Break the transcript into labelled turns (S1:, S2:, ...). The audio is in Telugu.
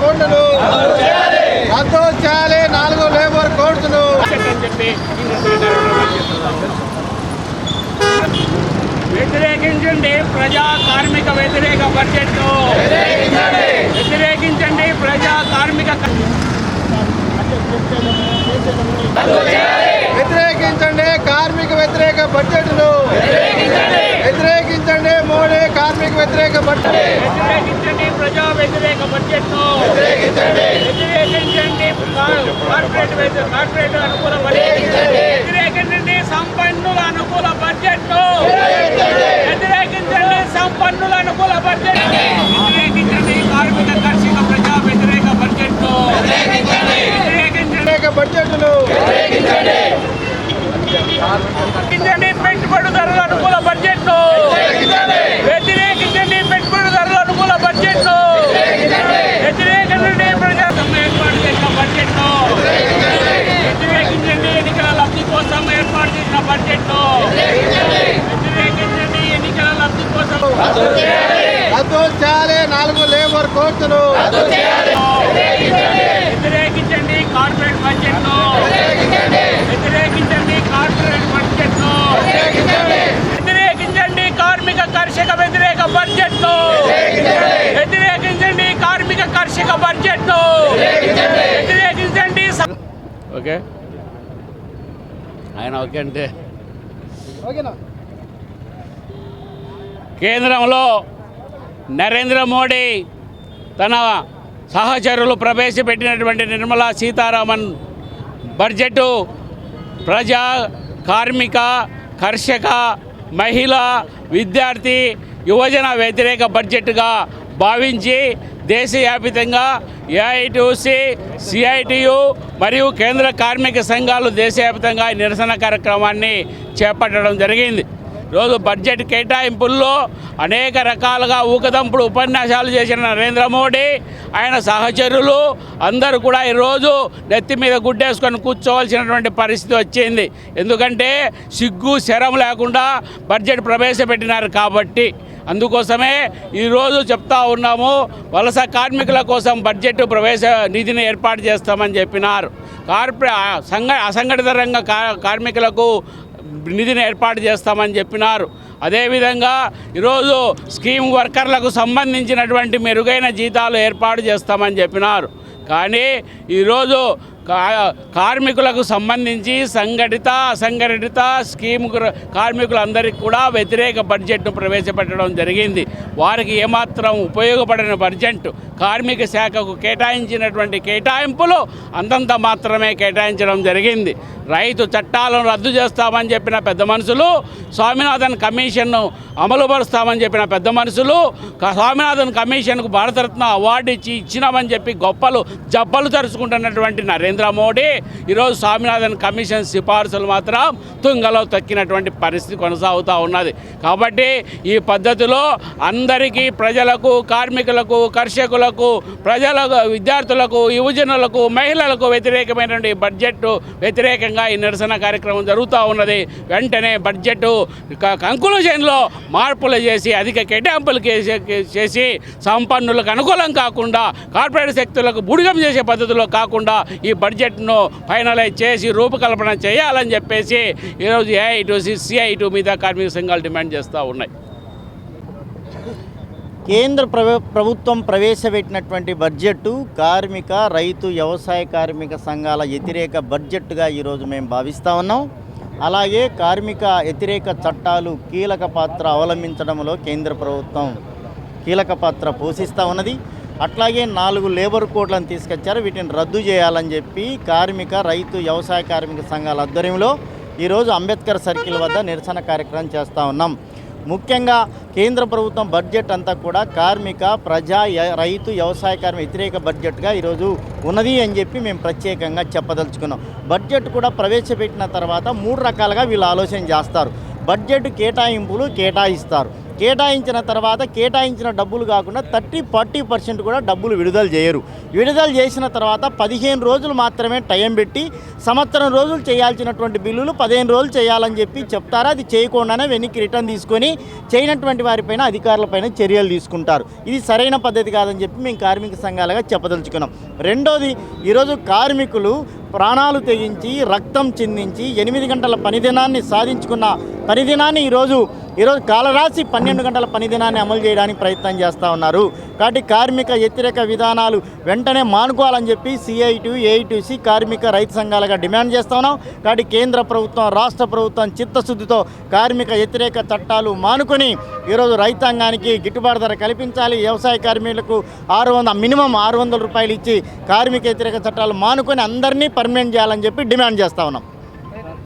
S1: కోడ్లను రద్దు చేయాలి. నాలుగు లేబర్
S2: చేస్తున్నాం. వ్యతిరేకించండి ప్రజా కార్మిక వ్యతిరేక బడ్జెట్ వ్యతిరేకించండి ప్రజా కార్మిక
S1: వ్యతిరేకించండి కార్మిక వ్యతిరేక బడ్జెట్ను. వ్యతిరేకించండి. మోడీ కార్మిక వ్యతిరేక బడ్జెట్
S2: ప్రజా వ్యతిరేక బడ్జెట్ వ్యతిరేకించండి కార్- కార్పొరేట్ కార్పొరేట్ అనుకూల బడ్జెట్ వ్యతిరేకించండి సంపన్నుల అనుకూల బడ్జెట్ వ్యతిరేకించండి సంపన్నుల అనుకూల బడ్జెట్ వ్యతిరేకించండి కార్మిక కర్షక ప్రజా వ్యతిరేక బడ్జెట్ వ్యతిరేకించండి
S1: వ్యతిరేక బడ్జెట్ను
S2: వ్యతిరేకించండి పెట్టుబడిదారుల అనుకూల బడ్జెట్ వ్యతిరేకించండి పెట్టుబడిదారుల అనుకూల బడ్జెట్ వ్యతిరేకించండి ప్రజాస్వామ్య ఏర్పాటు చేసిన బడ్జెట్ వ్యతిరేకించండి ఎన్నికల లబ్ధి కోసం ఏర్పాటు చేసిన బడ్జెట్ వ్యతిరేకించండి ఎన్నికల లబ్ధి కోసం
S1: రద్దు చేయాలి నాలుగు కోడ్లను
S2: వ్యతిరేకించండి కార్పొరేట్ బడ్జెట్ వ్యతిరేకించండి కార్పొరేట్ బడ్జెట్ వ్యతిరేకించండి కార్మిక కర్షక వ్యతిరేక బడ్జెట్ వ్యతిరేకించండి కార్మిక కర్షక బడ్జెట్ వ్యతిరేకించండి ఓకే. ఆయన ఓకే అంటే.
S1: ఓకేనా?
S2: కేంద్రంలో నరేంద్ర మోడీ తన సహచరులు ప్రవేశపెట్టినటువంటి నిర్మలా సీతారామన్ బడ్జెట్ ప్రజా కార్మిక కర్షక మహిళ విద్యార్థి యువజన వ్యతిరేక బడ్జెట్గా భావించి దేశవ్యాపితంగా ఏఐటీసీ సిఐటియు మరియు కేంద్ర కార్మిక సంఘాలు దేశవ్యాప్తంగా నిరసన కార్యక్రమాన్ని చేపట్టడం జరిగింది. రోజు బడ్జెట్ కేటాయింపుల్లో అనేక రకాలుగా ఊకదంపుడు ఉపన్యాసాలు చేసిన నరేంద్ర మోడీ ఆయన సహచరులు అందరూ కూడా ఈరోజు నెత్తి మీద గుడ్డేసుకొని కూర్చోవలసినటువంటి పరిస్థితి వచ్చింది. ఎందుకంటే సిగ్గు శరం లేకుండా బడ్జెట్ ప్రవేశపెట్టినారు కాబట్టి. అందుకోసమే ఈరోజు చెప్తా ఉన్నాము వలస కార్మికుల కోసం బడ్జెట్ ప్రవేశ నిధిని ఏర్పాటు చేస్తామని చెప్పినారు. కార్పొరే సంఘ అసంఘటిత రంగ కా- కార్మికులకు నిధిని ఏర్పాటు చేస్తామని చెప్పినారు. అదేవిధంగా ఈరోజు స్కీమ్ వర్కర్లకు సంబంధించినటువంటి మెరుగైన జీతాలు ఏర్పాటు చేస్తామని చెప్పినారు. కానీ ఈరోజు కార్మికులకు సంబంధించి సంఘటిత అసంఘటిత స్కీమ్ కార్మికులందరికీ కూడా వ్యతిరేక బడ్జెట్ను ప్రవేశపెట్టడం జరిగింది. వారికి ఏమాత్రం ఉపయోగపడిన బడ్జెట్ కార్మిక శాఖకు కేటాయించినటువంటి కేటాయింపులు అంతంత మాత్రమే కేటాయించడం జరిగింది. రైతు చట్టాలను రద్దు చేస్తామని చెప్పిన పెద్ద మనుషులు స్వామినాథన్ కమిషన్ను అమలుపరుస్తామని చెప్పిన పెద్ద మనుషులు స్వామినాథన్ కమిషన్కు భారతరత్న అవార్డు ఇచ్చి ఇచ్చినామని చెప్పి గొప్పలు జబ్బలు తరుచుకుంటున్నటువంటి నరేంద్ర మోడీ ఈరోజు స్వామినాథన్ కమిషన్ సిఫార్సులు మాత్రం తుంగలో తక్కినటువంటి పరిస్థితి కొనసాగుతూ ఉన్నది. కాబట్టి ఈ పద్ధతిలో అందరికీ ప్రజలకు కార్మికులకు కర్షకులకు ప్రజలకు విద్యార్థులకు యువజనులకు మహిళలకు వ్యతిరేకమైనటువంటి బడ్జెట్ వ్యతిరేకంగా ఈ నిరసన కార్యక్రమం జరుగుతూ ఉన్నది. వెంటనే బడ్జెట్ కంక్లూజన్లో మార్పులు చేసి అధిక కేటాయింపులు చేసి సంపన్నులకు అనుకూలం కాకుండా కార్పొరేట్ శక్తులకు బుడిగం చేసే పద్ధతిలో కాకుండా ఈ బడ్జెట్ను ఫైనలైజ్ చేసి రూపకల్పన చేయాలని చెప్పేసి ఈరోజు ఏఐటు సిఐటు మీద కార్మిక సంఘాలు డిమాండ్ చేస్తూ ఉన్నాయి.
S3: కేంద్ర ప్రవ ప్రభుత్వం ప్రవేశపెట్టినటువంటి బడ్జెట్ కార్మిక రైతు వ్యవసాయ కార్మిక సంఘాల వ్యతిరేక బడ్జెట్గా ఈరోజు మేము భావిస్తూ ఉన్నాం. అలాగే కార్మిక వ్యతిరేక చట్టాలు కీలక పాత్ర అవలంబించడంలో కేంద్ర ప్రభుత్వం కీలక పాత్ర పోషిస్తూ ఉన్నది. అట్లాగే నాలుగు లేబర్ కోడ్లను తీసుకొచ్చారు. వీటిని రద్దు చేయాలని చెప్పి కార్మిక రైతు వ్యవసాయ కార్మిక సంఘాల ఆధ్వర్యంలో ఈరోజు అంబేద్కర్ సర్కిల్ వద్ద నిరసన కార్యక్రమం చేస్తూ ఉన్నాం. ముఖ్యంగా కేంద్ర ప్రభుత్వం బడ్జెట్ అంతా కూడా కార్మిక ప్రజా రైతు వ్యవసాయ కార్మిక వ్యతిరేక బడ్జెట్గా ఈరోజు ఉన్నది అని చెప్పి మేము ప్రత్యేకంగా చెప్పదలుచుకున్నాం. బడ్జెట్ కూడా ప్రవేశపెట్టిన తర్వాత మూడు రకాలుగా వీళ్ళు ఆలోచన చేస్తారు. బడ్జెట్ కేటాయింపులు కేటాయిస్తారు. కేటాయించిన తర్వాత కేటాయించిన డబ్బులు కాకుండా థర్టీ ఫార్టీ పర్సెంట్ కూడా డబ్బులు విడుదల చేయరు. విడుదల చేసిన తర్వాత పదిహేను రోజులు మాత్రమే టైం పెట్టి సంవత్సరం రోజులు చేయాల్సినటువంటి బిల్లులు పదిహేను రోజులు చేయాలని చెప్పి చెప్తారా. అది చేయకుండానే వెనక్కి రిటర్న్ తీసుకొని చేయనటువంటి వారిపైన అధికారులపైన చర్యలు తీసుకుంటారు. ఇది సరైన పద్ధతి కాదని చెప్పి మేము కార్మిక సంఘాలుగా చెప్పదలుచుకున్నాం. రెండోది ఈరోజు కార్మికులు ప్రాణాలు తెగించి రక్తం చిందించి ఎనిమిది గంటల పనిదినాన్ని సాధించుకున్న పనిదినాన్ని ఈరోజు ఈరోజు కాలరాశి పన్నెండు గంటల పనిదినాన్ని అమలు చేయడానికి ప్రయత్నం చేస్తూ ఉన్నారు. కాబట్టి కార్మిక వ్యతిరేక విధానాలు వెంటనే మానుకోవాలని చెప్పి సిఐటి ఏఐటిసి కార్మిక రైతు సంఘాలుగా డిమాండ్ చేస్తా ఉన్నాం. కాబట్టి కేంద్ర ప్రభుత్వం రాష్ట్ర ప్రభుత్వం చిత్తశుద్ధితో కార్మిక వ్యతిరేక చట్టాలు మానుకొని ఈరోజు రైతాంగానికి గిట్టుబాటు ధర కల్పించాలి. వ్యవసాయ కార్మికులకు ఆరు వందల మినిమం ఆరు వందల రూపాయలు ఇచ్చి కార్మిక వ్యతిరేక చట్టాలు మానుకొని అందరినీ పర్మనెంట్ చేయాలని చెప్పి డిమాండ్ చేస్తా ఉన్నాం.